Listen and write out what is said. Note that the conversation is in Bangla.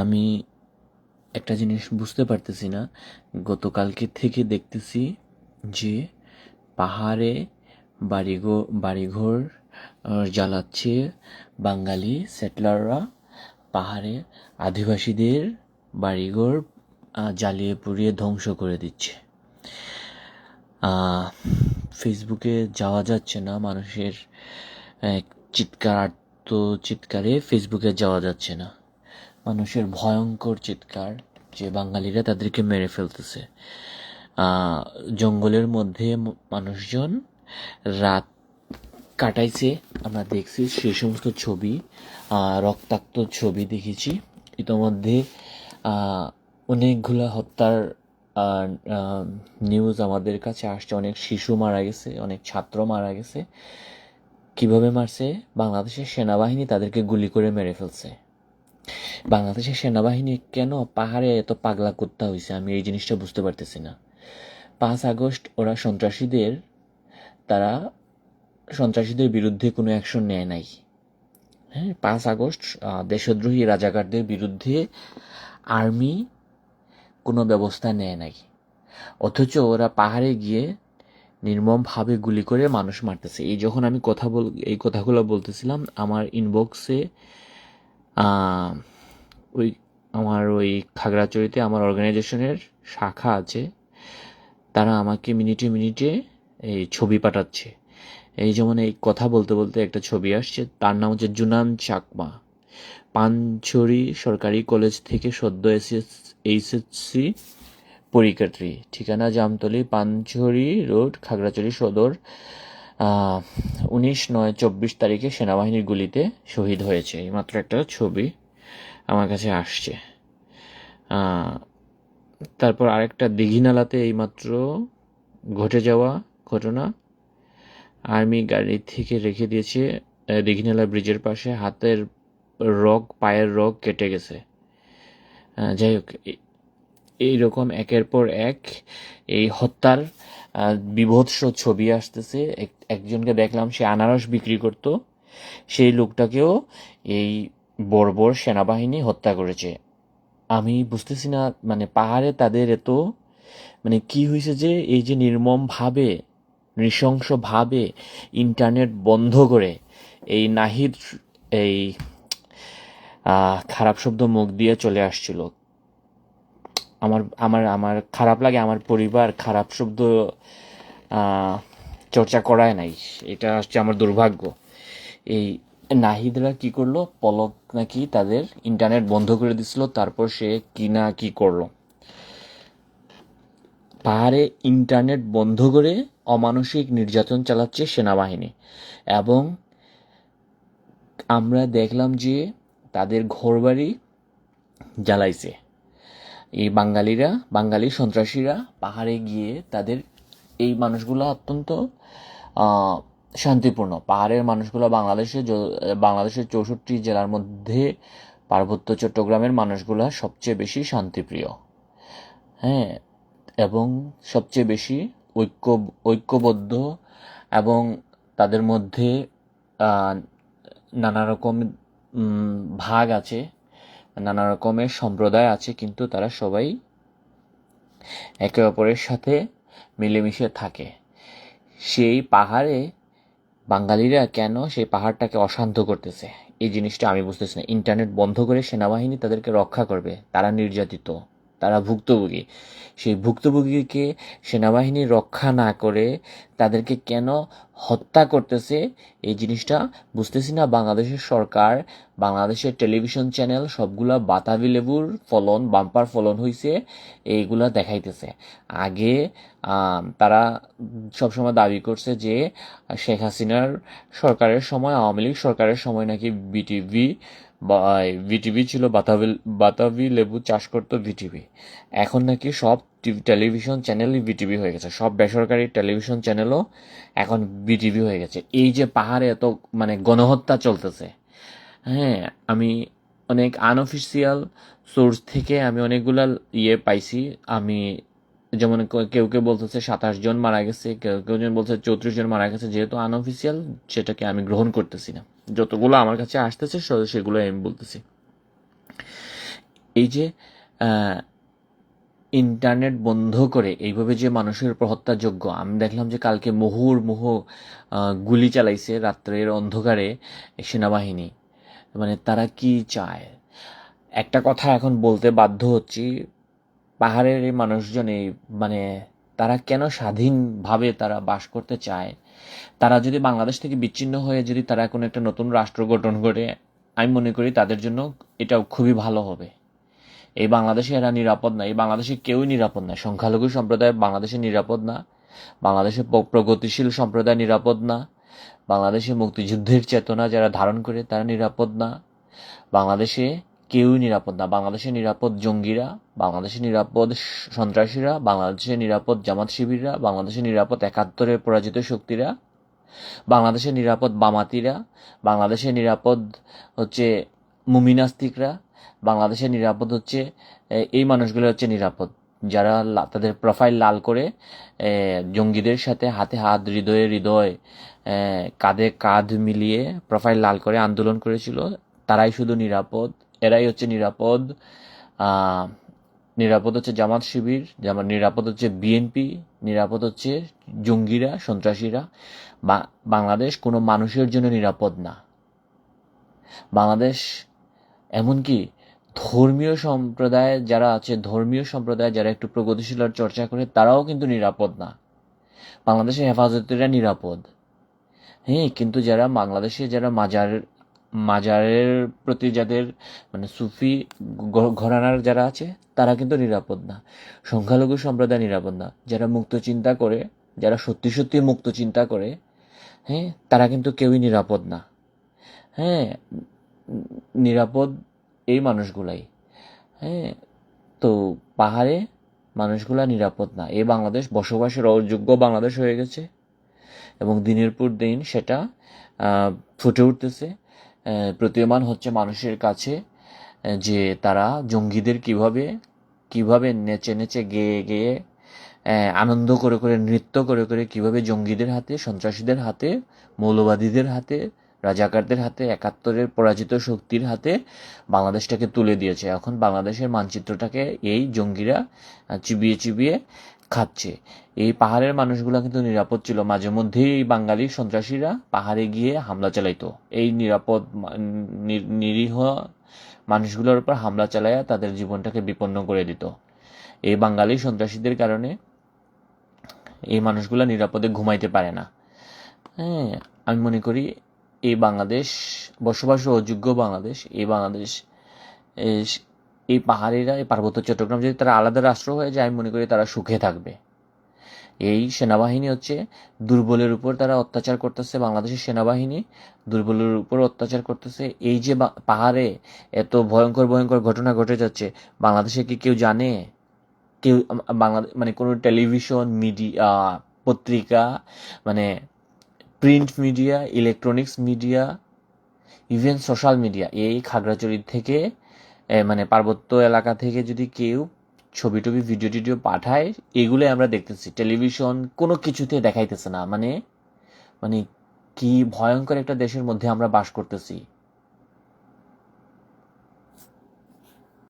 আমি একটা জিনিস বুঝতে পারতেছি না। গতকালকে থেকে দেখতেছি যে পাহাড়ে বাড়িঘর বাড়িঘর জ্বালাচ্ছে বাঙালি সেটলাররা। পাহাড়ে আদিবাসীদের বাড়িঘর জ্বালিয়ে পুড়িয়ে ধ্বংস করে দিচ্ছে। ফেসবুকে যাওয়া যাচ্ছে না, মানুষের চিৎকার চিৎকারে ফেসবুকে যাওয়া যাচ্ছে না। মানুষের ভয়ঙ্কর চিৎকার যে বাঙালিরা তাদেরকে মেরে ফেলতেছে। জঙ্গলের মধ্যে মানুষজন রাত কাটাইছে। আমরা দেখছি সেই সমস্ত ছবি রক্তাক্ত ছবি দেখেছি। ইতোমধ্যে অনেকগুলা হত্যার নিউজ আমাদের কাছে আসছে। অনেক শিশু মারা গেছে, অনেক ছাত্র মারা গেছে। কীভাবে মারছে? বাংলাদেশের সেনাবাহিনী তাদেরকে গুলি করে মেরে ফেলছে। বাংলাদেশের সেনাবাহিনী কেন পাহাড়ে এত পাগলা কুত্তা হয়েছে আমি এই জিনিসটা বুঝতে পারতেছি না। পাঁচ আগস্ট, ওরা সন্ত্রাসীদের, তারা সন্ত্রাসীদের বিরুদ্ধে কোনো অ্যাকশন নেয় নাই। হ্যাঁ পাঁচ আগস্ট দেশদ্রোহী রাজাকারদের বিরুদ্ধে আর্মি কোনো ব্যবস্থা নেয় নাই। অথচ ওরা পাহাড়ে গিয়ে নির্মমভাবে গুলি করে মানুষ মারতেছে। এই যখন আমি কথা বল, এই কথাগুলো বলতেছিলাম, আমার ইনবক্সে ওই, আমার ওই খাগড়াচড়িতে আমার অর্গানাইজেশনের শাখা আছে। তারা আমাকে মিনিটে মিনিটে এই ছবি পাঠাচ্ছে। এই যেমন এই কথা বলতে বলতে একটা ছবি আসছে, তার নাম হচ্ছে জুনান চাকমা। পানছড়ি সরকারি কলেজ থেকে সদ্য এসএস, এইচএসসি পরীক্ষার্থী ঠিকানা জামতলি পানছড়ি রোড, খাগড়াছড়ি সদর। উনিশ নয় চব্বিশ তারিখে সেনাবাহিনীর গুলিতে শহীদ হয়েছে। এই মাত্র একটা ছবি আমার কাছে আসছে। তারপর আরেকটা দিঘিনালাতে এইমাত্র ঘটে যাওয়া ঘটনা। আর্মি গাড়ি থেকে রেখে দিয়েছে দিঘিনালা ব্রিজের পাশে হাতের রগ, পায়ের রগ কেটে গেছে। যাই হোক এ- এইরকম একের পর এক এই হত্যার বিভৎস ছবি আসতেছে। এক- একজনকে দেখলাম সে আনারস বিক্রি করত। সেই লোকটাকেও এই বর্বর সেনাবাহিনী হত্যা করেছে। আমি বুঝতেছি না মানে পাহাড়ে তাদের এত মানে কি হয়েছে যে এই যে নির্মমভাবে, নৃশংসভাবে ইন্টারনেট বন্ধ করে এই নাহিদ, এই খারাপ শব্দ মুখ দিয়ে চলে আসছিল। আমার আমার আমার খারাপ লাগে, আমার পরিবার খারাপ শব্দ চর্চা করায় নাই। এটা হচ্ছে আমার দুর্ভাগ্য। এই নাহিদরা কি করল? পলক নাকি তাদের ইন্টারনেট বন্ধ করে দিছিল, তারপর সে কি না কি করল? পাহাড়ে ইন্টারনেট বন্ধ করে অমানসিক নির্যাতন চালাচ্ছে সেনাবাহিনী এবং আমরা দেখলাম যে তাদের ঘরবাড়ি জ্বালাইছে। এই বাঙালিরা, বাঙালি সন্ত্রাসীরা পাহাড়ে গিয়ে তাদের এই মানুষগুলো অত্যন্ত শান্তিপূর্ণ। পাহাড়ের মানুষগুলো বাংলাদেশে বাংলাদেশের চৌষট্টি জেলার মধ্যে পার্বত্য চট্টগ্রামের মানুষগুলো সবচেয়ে বেশি শান্তিপ্রিয়। হ্যাঁ এবং সবচেয়ে বেশি ঐক্য, ঐক্যবদ্ধ এবং তাদের মধ্যে নানা রকম ভাগ আছে। নানা রকমের সম্প্রদায় আছে, কিন্তু তারা সবাই একে অপরের সাথে মিলেমিশে থাকে। সেই পাহাড়ে বাঙালিরা কেন সেই পাহাড়টাকে অশান্ত করতেছে? এই জিনিসটা আমি বুঝতেছি না। ইন্টারনেট বন্ধ করে সেনাবাহিনী তাদেরকে রক্ষা করবে। তারা নির্যাতিত। তারা ভুক্তভোগী। সেই ভুক্তভোগীকে সেনাবাহিনী রক্ষা না করে তাদেরকে কেন হত্যা করতেছে, এই জিনিসটা বুঝতেছি না। বাংলাদেশের সরকার, বাংলাদেশের টেলিভিশন চ্যানেল সবগুলা বাতাবি লেবুর ফলন, বাম্পার ফলন হইছে, এইগুলা দেখাইতেছে। আগে তারা সবসময় দাবি করছে যে, শেখ হাসিনার সরকারের সময়, আওয়ামী লীগ সরকারের সময় নাকি বিটিভি ভিটিভি ছিল, বাতাবি বাতাবি লেবু চাষ করতো ভিটিভি এখন নাকি সব টেলিভিশন চ্যানেলই ভিটিভি হয়ে গেছে। সব বেসরকারি টেলিভিশন চ্যানেলও এখন ভিটিভি হয়ে গেছে। এই যে পাহাড়ে এত মানে গণহত্যা চলতেছে হ্যাঁ আমি অনেক আনঅফিসিয়াল সোর্স থেকে আমি অনেকগুলা ইয়ে পাইছি। আমি যেমন কেউ কেউ বলতেছে সাতাশ জন মারা গেছে, কেউ কেউ জন বলছে চৌত্রিশ জন মারা গেছে। যেহেতু আনঅফিসিয়াল সেটাকে আমি গ্রহণ করতেছি না। যতগুলো আমার কাছে আসতেছে সেগুলো আমি বলতেছি। এই যে ইন্টারনেট বন্ধ করে এইভাবে যে মানুষের উপর হত্যাযোগ্য আমি দেখলাম যে কালকে মুহুর মুহ গুলি চালাইছে রাত্রের অন্ধকারে সেনাবাহিনী। মানে তারা কি চায়? একটা কথা এখন বলতে বাধ্য হচ্ছি, পাহাড়ের এই মানুষজন এই মানে তারা কেন স্বাধীনভাবে তারা বাস করতে চায়? তারা যদি বাংলাদেশ থেকে বিচ্ছিন্ন হয়ে যদি তারা কোনো একটা নতুন রাষ্ট্র গঠন করে, আমি মনে করি তাদের জন্য এটাও খুবই ভালো হবে। এই বাংলাদেশে এরা নিরাপদ না, এই বাংলাদেশে কেউই নিরাপদ না। সংখ্যালঘু সম্প্রদায় বাংলাদেশে নিরাপদ না, বাংলাদেশে প্রগতিশীল সম্প্রদায় নিরাপদ না, বাংলাদেশে মুক্তিযুদ্ধের চেতনা যারা ধারণ করে তারা নিরাপদ না, বাংলাদেশে কেউই নিরাপদ না। বাংলাদেশে নিরাপদ জঙ্গিরা বাংলাদেশে নিরাপদ সন্ত্রাসীরা বাংলাদেশে নিরাপদ জামাত শিবিররা বাংলাদেশে নিরাপদ একাত্তরের পরাজিত শক্তিরা বাংলাদেশে নিরাপদ বামাতিরা বাংলাদেশে নিরাপদ হচ্ছে মুমিনাস্তিকরা বাংলাদেশে নিরাপদ হচ্ছে এই মানুষগুলো হচ্ছে নিরাপদ। যারা তাদের প্রোফাইল লাল করে জঙ্গিদের সাথে হাতে হাত, হৃদয়ে হৃদয় কাঁধে কাঁধ মিলিয়ে প্রোফাইল লাল করে আন্দোলন করেছিল, তারাই শুধু নিরাপদ। এরাই হচ্ছে নিরাপদ। নিরাপদ হচ্ছে জামাত শিবির যেমন নিরাপদ হচ্ছে বিএনপি, নিরাপদ হচ্ছে জঙ্গিরা, সন্ত্রাসীরা। বাংলাদেশ কোনো মানুষের জন্য নিরাপদ না। বাংলাদেশ এমনকি ধর্মীয় সম্প্রদায় যারা আছে, ধর্মীয় সম্প্রদায় যারা একটু প্রগতিশীল চর্চা করে, তারাও কিন্তু নিরাপদ না। বাংলাদেশের হেফাজতেরা নিরাপদ। হ্যাঁ কিন্তু যারা বাংলাদেশে যারা মাজার মাজারের প্রতি যাদের মানে সুফি ঘরানার যারা আছে, তারা কিন্তু নিরাপদ না। সংখ্যালঘু সম্প্রদায় নিরাপদ না। যারা মুক্ত চিন্তা করে, যারা সত্যি সত্যি মুক্ত চিন্তা করে হ্যাঁ তারা কিন্তু কেউই নিরাপদ না। হ্যাঁ নিরাপদ এই মানুষগুলাই। হ্যাঁ তো পাহাড়ে মানুষগুলা নিরাপদ না। এই বাংলাদেশ বসবাসের অযোগ্য বাংলাদেশ হয়ে গেছে। এবং দিনের পর দিন সেটা ফুটে উঠতেছে। প্রতীয়মান হচ্ছে মানুষের কাছে যে তারা জঙ্গিদের কীভাবে কীভাবে নেচে নেচে গেয়ে গেয়ে আনন্দ করে করে, নৃত্য করে করে কীভাবে জঙ্গিদের হাতে, সন্ত্রাসীদের হাতে, মৌলবাদীদের হাতে, রাজাকারদের হাতে, একাত্তরের পরাজিত শক্তির হাতে বাংলাদেশটাকে তুলে দিয়েছে। এখন বাংলাদেশের মানচিত্রটাকে এই জঙ্গিরা চিবিয়ে চিবিয়ে খাচ্ছে। এই পাহাড়ের মানুষগুলো কিন্তু নিরাপদ ছিল। মাঝে মধ্যেই বাঙালি সন্ত্রাসীরা পাহাড়ে গিয়ে হামলা চালাইতো। এই নিরাপদ নিরীহ মানুষগুলোর উপর হামলা চালাইয়া তাদের জীবনটাকে বিপন্ন করে দিত। এই বাঙালি সন্ত্রাসীদের কারণে এই মানুষগুলো নিরাপদে ঘুমাইতে পারে না। হ্যাঁ আমি মনে করি এই বাংলাদেশ বসবাসের অযোগ্য বাংলাদেশ, এই বাংলাদেশ এই পাহাড়িরা, এই পার্বত্য চট্টগ্রাম যদি তারা আলাদা রাষ্ট্র হয়ে যায়, আমি মনে করি তারা সুখে থাকবে। এই সেনাবাহিনী হচ্ছে দুর্বলের উপর তারা অত্যাচার করতেছে, বাংলাদেশের সেনাবাহিনী দুর্বলের উপর অত্যাচার করতেছে। এই যে পাহাড়ে এত ভয়ঙ্কর ভয়ঙ্কর ঘটনা ঘটে যাচ্ছে, বাংলাদেশে কি কেউ জানে? কেউ বাংলাদেশ মানে কোনো টেলিভিশন, মিডিয়া, পত্রিকা মানে print media, electronics media, even social media, এই খাগড়াছড়ি থেকে মানে পার্বত্য এলাকা থেকে যদি কেউ ছবি টবি ভিডিও টিডিও পাঠায় এগুলো আমরা দেখতেছি। টেলিভিশন কোনো কিছুতে দেখাইতেছে না। মানে মানে কি ভয়ঙ্কর একটা দেশের মধ্যে আমরা বাস করতেছি।